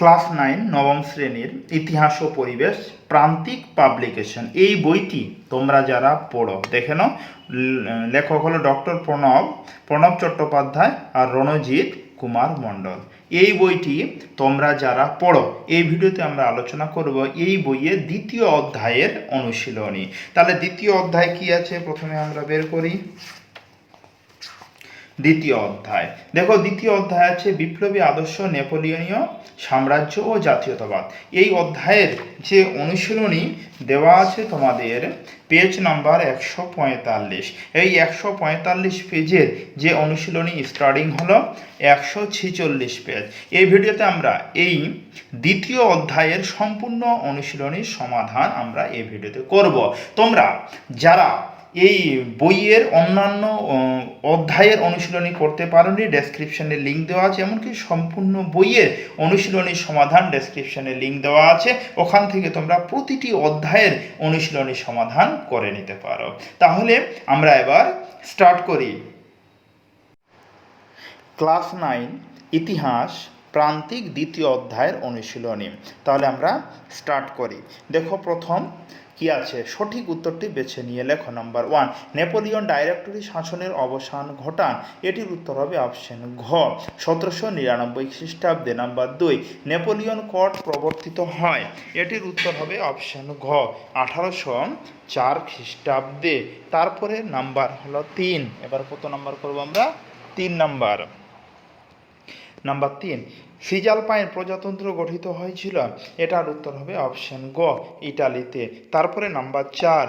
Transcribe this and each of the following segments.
Class nine, নবম শ্রেণির ইতিহাস ও পরিবেশ, প্রান্তিক পাবলিকেশন। এই বইটি তোমরা যারা পড়ো, দেখে নাও। লেখক হলো ডক্টর প্রণব প্রণব চট্টোপাধ্যায় আর রণজিৎ কুমার মণ্ডল। এই বইটি তোমরা যারা পড়ো, এই ভিডিওতে আমরা আলোচনা করব এই বইয়ের দ্বিতীয় অধ্যায়ের অনুশীলনী। তাহলে দ্বিতীয় অধ্যায় কি আছে? প্রথমে আমরা বের করি। দ্বিতীয় অধ্যায়। দেখো, দ্বিতীয় অধ্যায় আছে বিপ্লবী আদর্শ, নেপোলিয়নীয় সাম্রাজ্য ও জাতীয়তাবাদ। এই অধ্যায়ের যে অনুশীলনী দেওয়া আছে তোমাদের পেজ নাম্বার একশো পঁয়তাল্লিশ। এই একশো পঁয়তাল্লিশ পেজের যে অনুশীলনী স্টার্টিং হলো, একশো ছিচল্লিশ পেজ এই ভিডিওতে আমরা এই দ্বিতীয় অধ্যায়ের সম্পূর্ণ অনুশীলনীর সমাধান আমরা এই ভিডিওতে করব। তোমরা যারা এই বইয়ের অন্যান্য অধ্যায়ের অনুশীলনী করতে পারোনি ডেসক্রিপশনে লিঙ্ক দেওয়া আছে, এমনকি সম্পূর্ণ বইয়ের অনুশীলনীর সমাধান ডেসক্রিপশানে লিঙ্ক দেওয়া আছে। ওখান থেকে তোমরা প্রতিটি অধ্যায়ের অনুশীলনী সমাধান করে নিতে পারো। তাহলে আমরা এবার স্টার্ট করি। ক্লাস নাইন, ইতিহাস, প্রান্তিক দ্বিতীয় অধ্যায়ের অনুশীলনী। তাহলে আমরা স্টার্ট করি। দেখো প্রথম কি আছে? সঠিক উত্তরটি বেছে নিয়ে লেখো। নাম্বার ওয়ান, নেপোলিয়ন ডাইরেক্টরি শাসনের অবসান ঘটান। এটির উত্তর হবে অপশন ঘ, সতেরোশো নিরানব্বই খ্রিস্টাব্দে। নাম্বার দুই, নেপোলিয়ন কট প্রবর্তিত হয়। এটির উত্তর হবে অপশন ঘ, আঠারোশো চার খ্রিস্টাব্দে। তারপরে নাম্বার হলো তিন। এবার কত নাম্বার করব আমরা? তিন নাম্বার। নাম্বার তিন সিজালপাইন প্রজাতন্ত্র গঠিত হয়েছিল। এটার উত্তর হবে অপশন গ ইটালিতে। তারপরে নাম্বার চার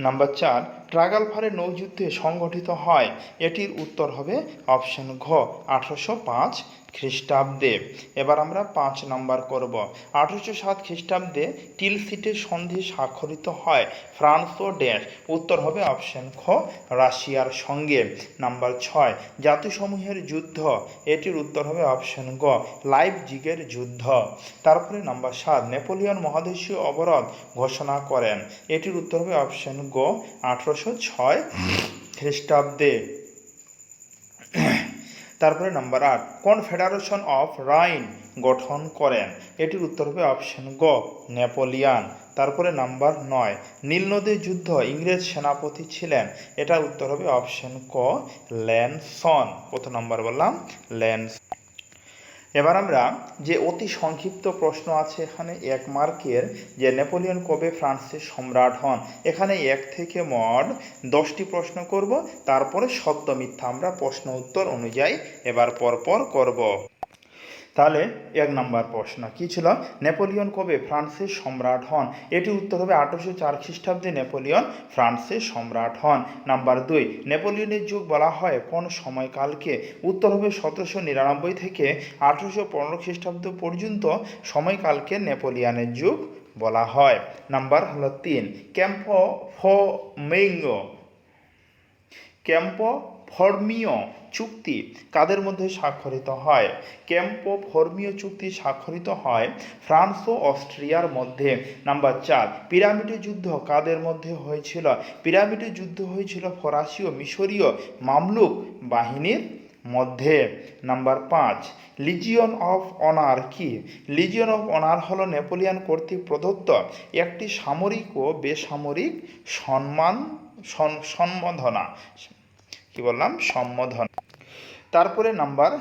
নাম্বার চার ট্রাগালফারে নৌযুদ্ধে সংগঠিত হয়। এটির উত্তর হবে অপশন ঘ, আঠারোশো পাঁচ খ্রিস্টাব্দে। এবার আমরা পাঁচ নাম্বার করব। আঠারোশো সাত খ্রিস্টাব্দে টিলসিটের সন্ধি স্বাক্ষরিত হয় ফ্রান্স ও ড্যাশ। উত্তর হবে অপশন খ রাশিয়ার সঙ্গে। নাম্বার ছয়, জাতিসমূহের যুদ্ধ। এটির উত্তর হবে অপশন গ লাইভ জিগের যুদ্ধ। তারপরে নাম্বার সাত, নেপোলিয়ন মহাদেশীয় অবরোধ ঘোষণা করেন। এটির উত্তর হবে অপশন গ, আঠারোশো ছয় খ্রিস্টাব্দে। তারপরে নাম্বার আট কনফেডারেশন অফ রাইন গঠন করেন। এটির উত্তর হবে অপশন গ নেপোলিয়ান তারপরে নাম্বার নয় নীলনদী যুদ্ধ, ইংরেজ সেনাপতি ছিলেন। এটার উত্তর হবে অপশন ক ল্যানসন কত নাম্বার বললাম ল্যান্স এবার আমরা যে অতি সংক্ষিপ্ত প্রশ্ন আছে এখানে, এক মার্কের যে নেপোলিয়ন কবে ফ্রান্সের সম্রাট হন, এখানে এক থেকে মড দশটি প্রশ্ন করব, তারপরে সত্য মিথ্যা আমরা প্রশ্ন উত্তর অনুযায়ী এবার পরপর করব। তাহলে এক নম্বর প্রশ্ন, কি ছিল? নেপোলিয়ন কবে ফ্রান্সের সম্রাট হন? এটি উত্তর হবে আঠারোশো চার খ্রিস্টাব্দে নেপোলিয়ন ফ্রান্সের সম্রাট হন। নাম্বার দুই, নেপোলিয়নের যুগ বলা হয় কোন সময়কালকে? উত্তর হবে সতেরোশো নিরানব্বই থেকে আঠারোশো পনেরো খ্রিস্টাব্দ পর্যন্ত সময়কালকে নেপোলিয়নের যুগ বলা হয়। নাম্বার হলো তিন, ক্যাম্পো ফোমেঙ্গো ক্যাম্পো ফর্মীয় চুক্তি কাদের মধ্যে স্বাক্ষরিত হয়? ক্যাম্পো ফর্মীয় চুক্তি স্বাক্ষরিত হয় ফ্রান্স ও অস্ট্রিয়ার মধ্যে। নাম্বার চার পিরামিডের যুদ্ধ কাদের মধ্যে হয়েছিল? পিরামিডের যুদ্ধ হয়েছিল ফরাসি ও মিশরীয় মামলুক বাহিনীর মধ্যে। নাম্বার পাঁচ, লিজিয়ন অফ অনার কি? লিজিয়ন অফ অনার হলো নেপোলিয়ান কর্তৃক প্রদত্ত একটি সামরিক ও বেসামরিক সম্মান সম্বোধনা। কি বললাম? সম্বোধন। তারপরে নাম্বার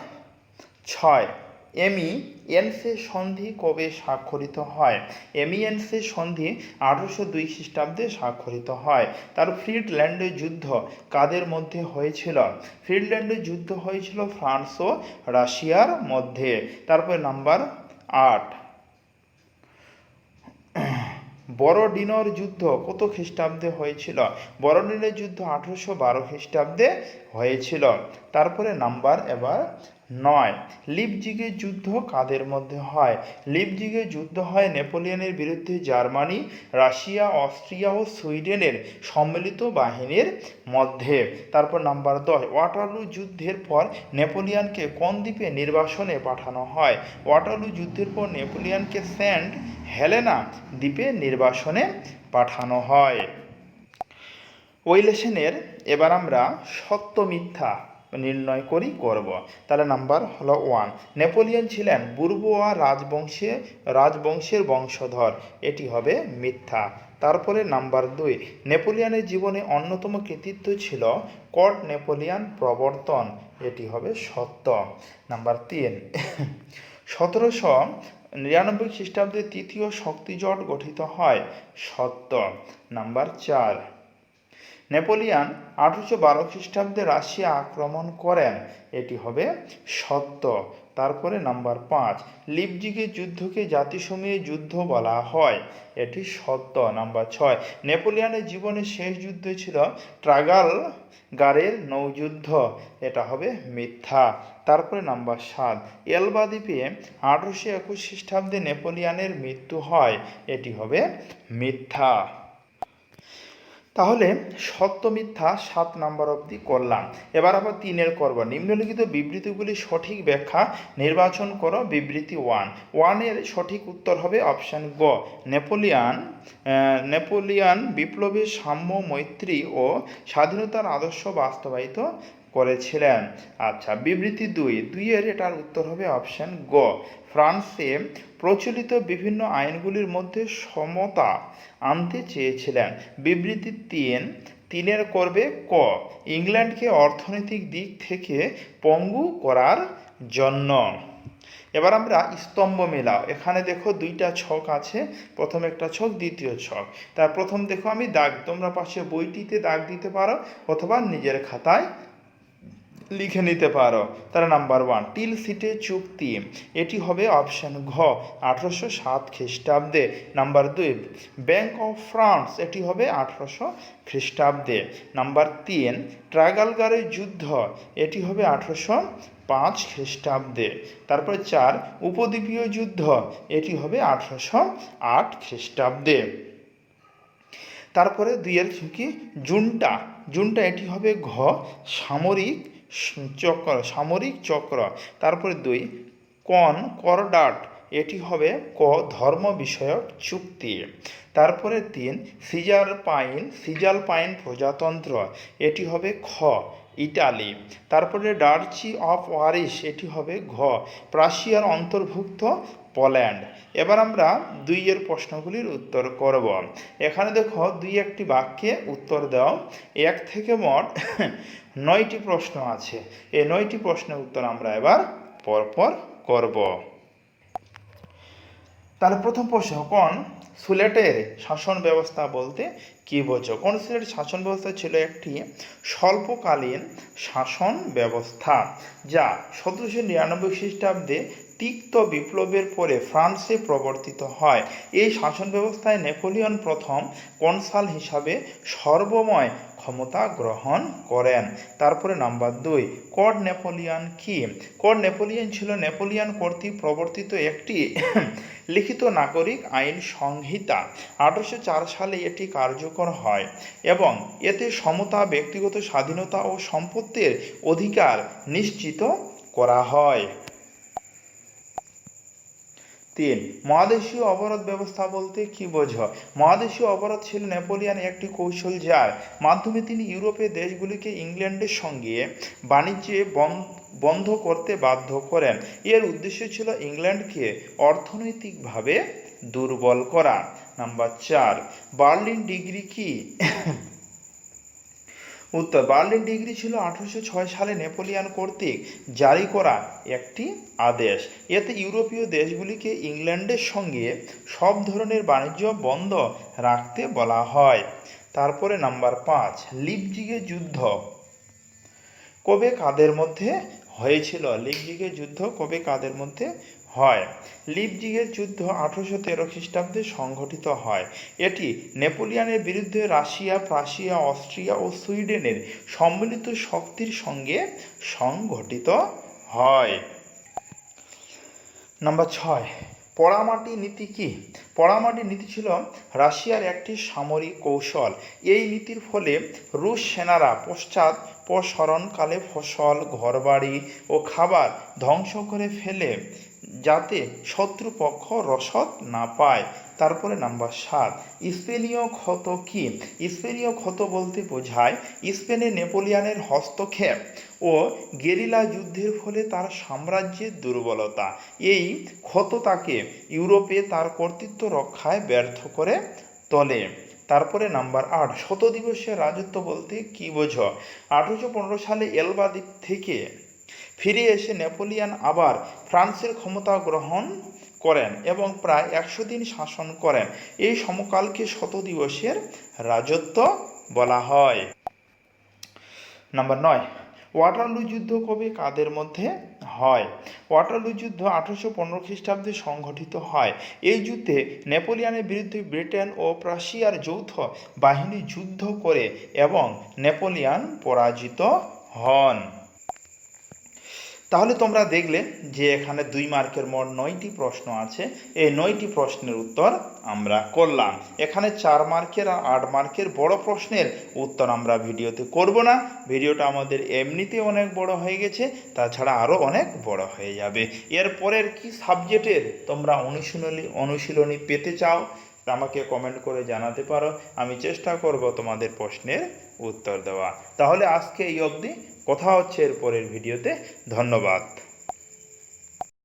ছয়। এমি এনসে সন্ধি কবে স্বাক্ষরিত হয়? এমিএনসে সন্ধি আঠারোশো দুই খ্রিস্টাব্দে স্বাক্ষরিত হয়। তার ফ্রিডল্যান্ডের যুদ্ধ কাদের মধ্যে হয়েছিল? ফ্রিডল্যান্ডের যুদ্ধ হয়েছিল ফ্রান্স ও রাশিয়ার মধ্যে। তারপরে নাম্বার আট। বড়দিনর যুদ্ধ কত খ্রিস্টাব্দে হয়েছিল? বড়ডিনের যুদ্ধ আঠেরোশো বারো খ্রিস্টাব্দে হয়েছিল। তারপরে নাম্বার এবার নয়। লিপজিগের যুদ্ধ কাদের মধ্যে হয়? লিপজিগের যুদ্ধ হয় নেপোলিয়নের বিরুদ্ধে জার্মানি, রাশিয়া, অস্ট্রিয়া ও সুইডেনের সম্মিলিত বাহিনীর মধ্যে। তারপর নাম্বার দশ, ওয়াটারলু যুদ্ধের পর নেপোলিয়নকে কোন দ্বীপে নির্বাসনে পাঠানো হয়? ওয়াটারলু যুদ্ধের পর নেপোলিয়নকে সেন্ট হেলেনা দ্বীপে নির্বাসনে পাঠানো হয়। ওই লেসনের এবার আমরা সত্য মিথ্যা নির্ণয় করি, করব। তাহলে নাম্বার হলো ওয়ান নেপোলিয়ন ছিলেন বুর্বোয়া রাজবংশে, রাজবংশের বংশধর। এটি হবে মিথ্যা। তারপরে নাম্বার দুই, নেপোলিয়নের জীবনে অন্যতম কৃতিত্ব ছিল কট নেপোলিয়ান প্রবর্তন। এটি হবে সত্য। নাম্বার তিন, সতেরোশো নিরানব্বই খ্রিস্টাব্দে তৃতীয় শক্তিজোট গঠিত হয়। সত্য। নাম্বার চার নেপোলিয়ান আঠারোশো বারো খ্রিস্টাব্দে রাশিয়া আক্রমণ করেন। এটি হবে সত্য। তারপরে নাম্বার পাঁচ, লিপজিগের যুদ্ধকে জাতিসমূহের যুদ্ধ বলা হয়। এটি সত্য। নাম্বার ছয়, নেপোলিয়ানের জীবনের শেষ যুদ্ধ ছিল ট্রাগাল গারের নৌযুদ্ধ। এটা হবে মিথ্যা। তারপরে নাম্বার সাত, এলবা দ্বীপে আঠারোশো একুশ খ্রিস্টাব্দে নেপোলিয়ানের মৃত্যু হয়। এটি হবে মিথ্যা। তাহলে সত্য মিথ্যা সাত নাম্বার অবধি করলাম। এবার আবার তিনের করব। নিম্নলিখিত বিবৃতিগুলি সঠিক ব্যাখ্যা নির্বাচন করো বিবৃতি ওয়ান। ওয়ানের সঠিক উত্তর হবে অপশান গ। নেপোলিয়ান নেপোলিয়ান বিপ্লবী সাম্য মৈত্রী ও স্বাধীনতার আদর্শ বাস্তবায়িত করেছিলেন। আচ্ছা বিবৃতি দুই। দুইয়ের এটার উত্তর হবে অপশান গ। ফ্রান্সে প্রচলিত বিভিন্ন আইনগুলির মধ্যে সমতা আনতে চেয়েছিলেন। বিবৃতি তিন, তিনের করবে ক, ইংল্যান্ডকে অর্থনৈতিক দিক থেকে পঙ্গু করার জন্য। এবার আমরা স্তম্ভ মেলাও। এখানে দেখো দুইটা ছক আছে। প্রথম একটা ছক, দ্বিতীয় ছক। তার প্রথম দেখো আমি দাগ, তোমরা পাশে বইটিতে দাগ দিতে পারো অথবা নিজের খাতায় লিখে নিতে পারো। তার নাম্বার ওয়ান টিল সিটে চুক্তি। এটি হবে অপশন ঘ, আঠারোশো সাত খ্রিস্টাব্দে। নাম্বার দুই ব্যাংক অফ ফ্রান্স এটি হবে আঠারোশো খ্রিস্টাব্দে। নাম্বার তিন ট্রাগালগারের যুদ্ধ। এটি হবে আঠারোশো পাঁচ খ্রিস্টাব্দে। তারপরে চার, উপদ্বীপীয় যুদ্ধ। এটি হবে আঠারোশো আট খ্রিস্টাব্দে। তারপরে দুইয়ের কি? জুনটা। জুনটা এটি হবে ঘ, সামরিক চক্র, সামরিক চক্র। তারপরে দুই, কন, করডাট, এটি হবে ক, ধর্ম বিষয়ক চুক্তি। তারপরে তিন, সিজার পাইন, সিজাল পাইন প্রজাতন্ত্র, এটি হবে খ, ইটালি। তারপরে ডার্চি অফ ওয়ারিস এটি হবে ঘ, প্রাশিয়ার অন্তর্ভুক্ত পোল্যান্ড। এবার আমরা দুইয়ের প্রশ্নগুলির উত্তর করব। এখানে দেখো দুই একটি বাক্যে উত্তর দাও। এক থেকে মোট নয়টি প্রশ্ন আছে। এই নয়টি প্রশ্নের উত্তর আমরা এবার পরপর করব। তাহলে প্রথম প্রশ্ন, কোন সিলেটের শাসন ব্যবস্থা বলতে কি বোঝো? কোন সিলেটের শাসন ব্যবস্থা ছিল একটি স্বল্পকালীন শাসন ব্যবস্থা, যা সতেরোশো নিরানব্বই খ্রিস্টাব্দে তিক্ত বিপ্লবের পরে ফ্রান্সে প্রবর্তিত হয়। এই শাসন ব্যবস্থায় নেপোলিয়ন প্রথম কনসাল হিসাবে সর্বময় ক্ষমতা গ্রহণ করেন। তারপরে নাম্বার দুই, কড নেপোলিয়ান কি? কড নেপোলিয়ান ছিল নেপোলিয়ান কর্তৃক প্রবর্তিত একটি লিখিত নাগরিক আইন সংহিতা। আঠারোশো চার সালে এটি কার্যকর হয় এবং এতে সমতা, ব্যক্তিগত স্বাধীনতা ও সম্পত্তির অধিকার নিশ্চিত করা হয়। তিন, মহাদেশীয় অবরোধ ব্যবস্থা বলতে কি বোঝো মহাদেশীয় অবরোধ ছিল নেপোলিয়ান একটি কৌশল যার মাধ্যমে তিনি ইউরোপের দেশগুলিকে ইংল্যান্ডের সঙ্গে বাণিজ্যে বন- বন্ধ করতে বাধ্য করেন। এর উদ্দেশ্য ছিল ইংল্যান্ডকে অর্থনৈতিকভাবে দুর্বল করা। নাম্বার চার, বার্লিন ডিগ্রি কি? উত্তর, বার্লিন ডিগ্রি ছিল আঠারোশো ছয় সালে নেপোলিয়ান কর্তৃক জারি করা একটি আদেশ। এতে ইউরোপীয় দেশগুলিকে ইংল্যান্ডের সঙ্গে সব ধরনের বাণিজ্য বন্ধ রাখতে বলা হয়। তারপরে নাম্বার পাঁচ, লিপজিগের যুদ্ধ। কবে কাদের মধ্যে হয়েছিল? লিপজিগের যুদ্ধ কবে কাদের মধ্যে হয়। লিপজিগের যুদ্ধ আঠারোশো তেরো খ্রিস্টাব্দে সংঘটিত হয়। এটি নেপোলিয়ানের বিরুদ্ধে রাশিয়া, প্রাশিয়া, অস্ট্রিয়া ও সুইডেনের সম্মিলিত শক্তির সঙ্গে সংঘটিত হয়। নাম্বার ছয় পড়ামাটি নীতি কি? পড়ামাটি নীতি ছিল রাশিয়ার একটি সামরিক কৌশল। এই নীতির ফলে রুশ সেনারা পশ্চাৎ প্রসরণকালে ফসল, ঘরবাড়ি ও খাবার ধ্বংস করে ফেলে। যাতে শত্রুপক্ষ রসদ না পায়। তারপরে নাম্বার সাত, স্পেনীয় ক্ষত কি? স্পেনীয় ক্ষত বলতে বোঝায় স্পেনে নেপোলিয়ানের হস্তক্ষেপ ও গেরিলা যুদ্ধের ফলে তার সাম্রাজ্যের দুর্বলতা। এই ক্ষত তাকে ইউরোপে তার কর্তৃত্ব রক্ষায় ব্যর্থ করে তোলে। তারপরে নাম্বার আট শত দিবসের রাজত্ব বলতে কি বোঝো? আঠেরোশো পনেরো সালে এলবা দ্বীপ থেকে ফিরে এসে নেপোলিয়ান আবার ফ্রান্সের ক্ষমতা গ্রহণ করেন এবং প্রায় একশো দিন শাসন করেন। এই সমকালকে শত দিবসের রাজত্ব বলা হয়। নাম্বার নয়, ওয়াটারলু যুদ্ধ কবে কাদের মধ্যে হয়? ওয়াটারলু যুদ্ধ আঠারোশো পনেরো খ্রিস্টাব্দে সংঘটিত হয়। এই যুদ্ধে নেপোলিয়ানের বিরুদ্ধে ব্রিটেন ও প্রাশিয়ার যৌথ বাহিনী যুদ্ধ করে এবং নেপোলিয়ান পরাজিত হন। তাহলে তোমরা দেখলে যে এখানে দুই মার্কের মোট নয়টি প্রশ্ন আছে। এই নয়টি প্রশ্নের উত্তর আমরা করলাম। এখানে চার মার্কের আর আট মার্কের বড় প্রশ্নের উত্তর আমরা ভিডিওতে করব না। ভিডিওটা আমাদের এমনিতে অনেক বড় হয়ে গেছে, তাছাড়া আরও অনেক বড় হয়ে যাবে। এর পরের কি সাবজেক্টের তোমরা অনুশীলনী অনুশীলনী পেতে চাও, আমাকে কমেন্ট করে জানাতে পারো। আমি চেষ্টা করব তোমাদের প্রশ্নের উত্তর দেওয়া তাহলে আজকে এই অবধি। কথা হচ্ছে এর পরের ভিডিওতে। ধন্যবাদ।